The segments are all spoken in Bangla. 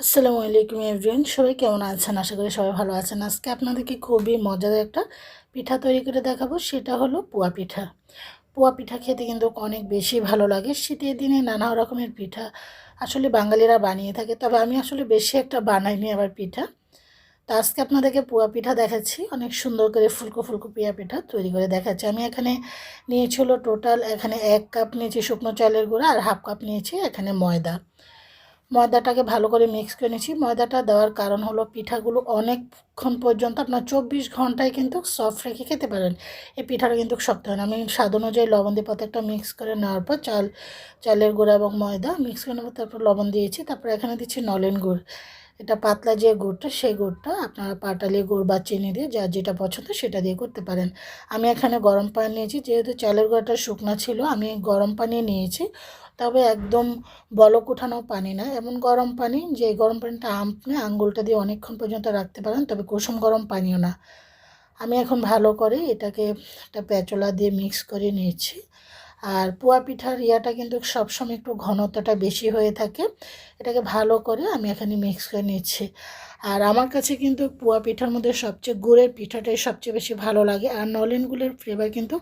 আসসালামু আলাইকুম এভরিওয়ান, সবাই কেমন আছেন? আশা করি সবাই ভালো আছেন। আজকে আপনাদেরকে খুবই মজাদার একটা পিঠা তৈরি করে দেখাবো, সেটা হলো পোয়া পিঠা। পোয়া পিঠা খেতে কিন্তু অনেক বেশি ভালো লাগে। শীতের দিনে নানা রকমের পিঠা আসলে বাঙালিরা বানিয়ে থাকে, তবে আমি আসলে বেশি একটা বানাইনি আবার পিঠা। তো আজকে আপনাদেরকে পোয়া পিঠা দেখাচ্ছি। অনেক সুন্দর করে ফুলকো ফুলকো পিয়া পিঠা তৈরি করে দেখাচ্ছি। আমি এখানে নিয়েছিল টোটাল এখানে এক কাপ নিয়েছি শুকনো চালের গুঁড়া আর হাফ কাপ নিয়েছি এখানে ময়দা। ময়দাটাকে ভালো করে মিক্স করে নিয়েছি। ময়দাটা দেওয়ার কারণ হলো পিঠাগুলো অনেকক্ষণ পর্যন্ত আপনার চব্বিশ ঘন্টায় কিন্তু সফট রেখে খেতে পারেন। এই পিঠাটা কিন্তু শক্ত হয় না। আমি স্বাদ অনুযায়ী লবণ দিয়ে পাতাটা মিক্স করে নেওয়ার পর চাল, চালের গুঁড়া এবং ময়দা মিক্স করে নেওয়ার তারপর লবণ দিয়েছি। তারপর এখানে দিচ্ছি নলেন গুড়। এটা পাতলা যে গুড়টা, সেই গুড়টা আপনারা পাটালি গুড় বা চিনি দিয়ে যার যেটা পছন্দ সেটা দিয়ে করতে পারেন। আমি এখানে গরম পানি নিয়েছি। যেহেতু চালের গুঁড়াটা শুকনো ছিল, আমি গরম পানি নিয়েছি। তবে একদম বলক উঠানো পানি না, এমন গরম পানি যে গরম পানিটা আপনি আঙ্গুলটা দিয়ে অনেকক্ষণ পর্যন্ত রাখতে পারেন, তবে কুসুম গরম পানিও না। আমি এখন ভালো করে এটাকে একটা প্যাচলা দিয়ে মিক্স করে নিয়েছি। আর পোয়া পিঠার ইয়াটা কিন্তু সবসময় একটু ঘনত্বটা বেশি হয়ে থাকে, এটাকে ভালো করে আমি এখানে মিক্স করে নিচ্ছি। আর আমার কাছে কিন্তু পোয়া পিঠার মধ্যে সবচেয়ে গুড়ের পিঠাটাই সবচেয়ে বেশি ভালো লাগে, আর নলেন গুড়ের ফ্লেভার কিন্তু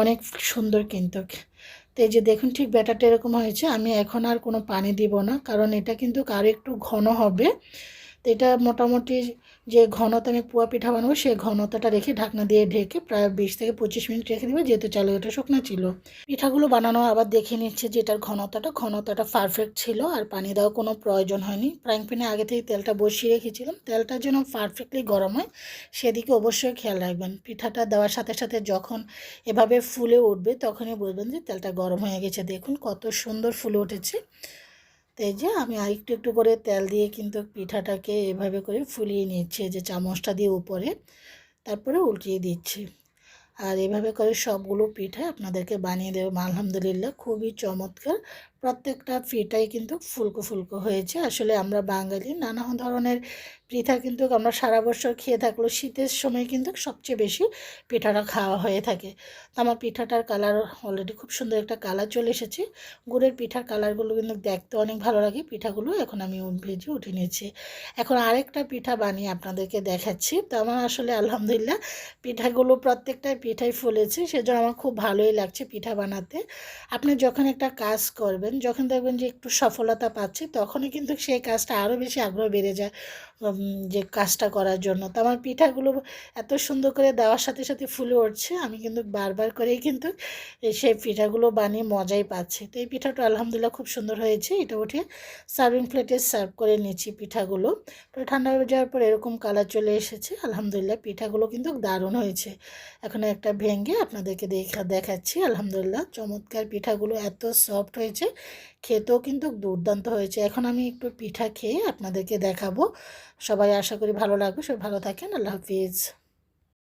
অনেক সুন্দর কিন্তু। এই যে দেখুন ঠিক ব্যাটারটা এরকম হয়েছে, আমি এখন আর কোনো পানি দিব না, কারণ এটা কিন্তু কারও একটু ঘন হবে। তো এটা মোটামুটি যে ঘনতা আমি পোয়া পিঠা বানাবো, সেই ঘনতাটা রেখে ঢাকনা দিয়ে ঢেকে প্রায় বিশ থেকে পঁচিশ মিনিট রেখে দেবো, যেহেতু চালে ওটা শুকনো ছিল। পিঠাগুলো বানানো আবার দেখে নিচ্ছে যে এটার ঘনতাটা ঘনতাটা পারফেক্ট ছিল আর পানি দেওয়ার কোনো প্রয়োজন হয়নি। ফ্রাইং প্যানে আগে থেকে তেলটা বসিয়ে রেখেছিলাম। তেলটা যেন পারফেক্টলি গরম হয়, সেদিকে অবশ্যই খেয়াল রাখবেন। পিঠাটা দেওয়ার সাথে সাথে যখন এভাবে ফুলে উঠবে, তখনই বুঝবেন যে তেলটা গরম হয়ে গেছে। দেখুন কত সুন্দর ফুলে উঠেছে। তো এই যে আমি আরেকটু, একটু করে তেল দিয়ে কিন্তু পিঠাটাকে এভাবে করে ফুলিয়ে নিচ্ছি। যে চামচটা দিয়ে উপরে, তারপরে উল্টিয়ে দিচ্ছি। আর এভাবে করে সবগুলো পিঠা আপনাদেরকে বানিয়ে দেবো। আলহামদুলিল্লাহ খুবই চমৎকার। প্রত্যেকটা পিঠাই কিন্তু ফুলকো ফুলকো হয়েছে। আসলে আমরা বাঙালি নানা ধরনের পিঠা কিন্তু আমরা সারা বছর খেয়ে থাকলেও শীতের সময় কিন্তু সবচেয়ে বেশি পিঠাটা খাওয়া হয়ে থাকে। তো আমার পিঠাটার কালার অলরেডি খুব সুন্দর একটা কালার চলে এসেছে। গুড়ের পিঠার কালারগুলো কিন্তু দেখতে অনেক ভালো লাগে। পিঠাগুলো এখন আমি ভেজে উঠে নিয়েছি। এখন আরেকটা পিঠা বানিয়ে আপনাদেরকে দেখাচ্ছি। তো আমার আসলে আলহামদুলিল্লাহ পিঠাগুলো প্রত্যেকটা পিঠাই ফুলেছে, সেজন্য আমার খুব ভালোই লাগছে পিঠা বানাতে। আপনি যখন একটা কাজ করবেন, যখন দেখবেন যে একটু সফলতা পাচ্ছে, তখনই কিন্তু সেই কাজটা আরও বেশি আগ্রহ বেড়ে যায়। যে কাজটা করার জন্য। তো আমার পিঠাগুলো এত সুন্দর করে দেওয়ার সাথে সাথে ফুলে উঠছে। আমি কিন্তু বারবার করেই কিন্তু সেই পিঠাগুলো বানিয়ে মজাই পাচ্ছি। তো এই পিঠাটা আলহামদুলিল্লাহ খুব সুন্দর হয়েছে। এটা উঠে সার্ভিং প্লেটে সার্ভ করে নিয়েছি পিঠাগুলো। তো ঠান্ডা হয়ে যাওয়ার পর এরকম কালার চলে এসেছে। আলহামদুলিল্লাহ পিঠাগুলো কিন্তু দারুণ হয়েছে। এখন একটা ভেঙে আপনাদেরকে দেখা, দেখাচ্ছি। আলহামদুলিল্লাহ চমৎকার পিঠাগুলো এত সফট হয়েছে। খেতেও কিন্তু দুর্দান্ত হয়েছে। এখন আমি একটু পিঠা খেয়ে আপনাদেরকে দেখাবো। সবাই আশা করি ভালো লাগবে। সবাই ভালো থাকেন। আল্লাহ হাফিজ।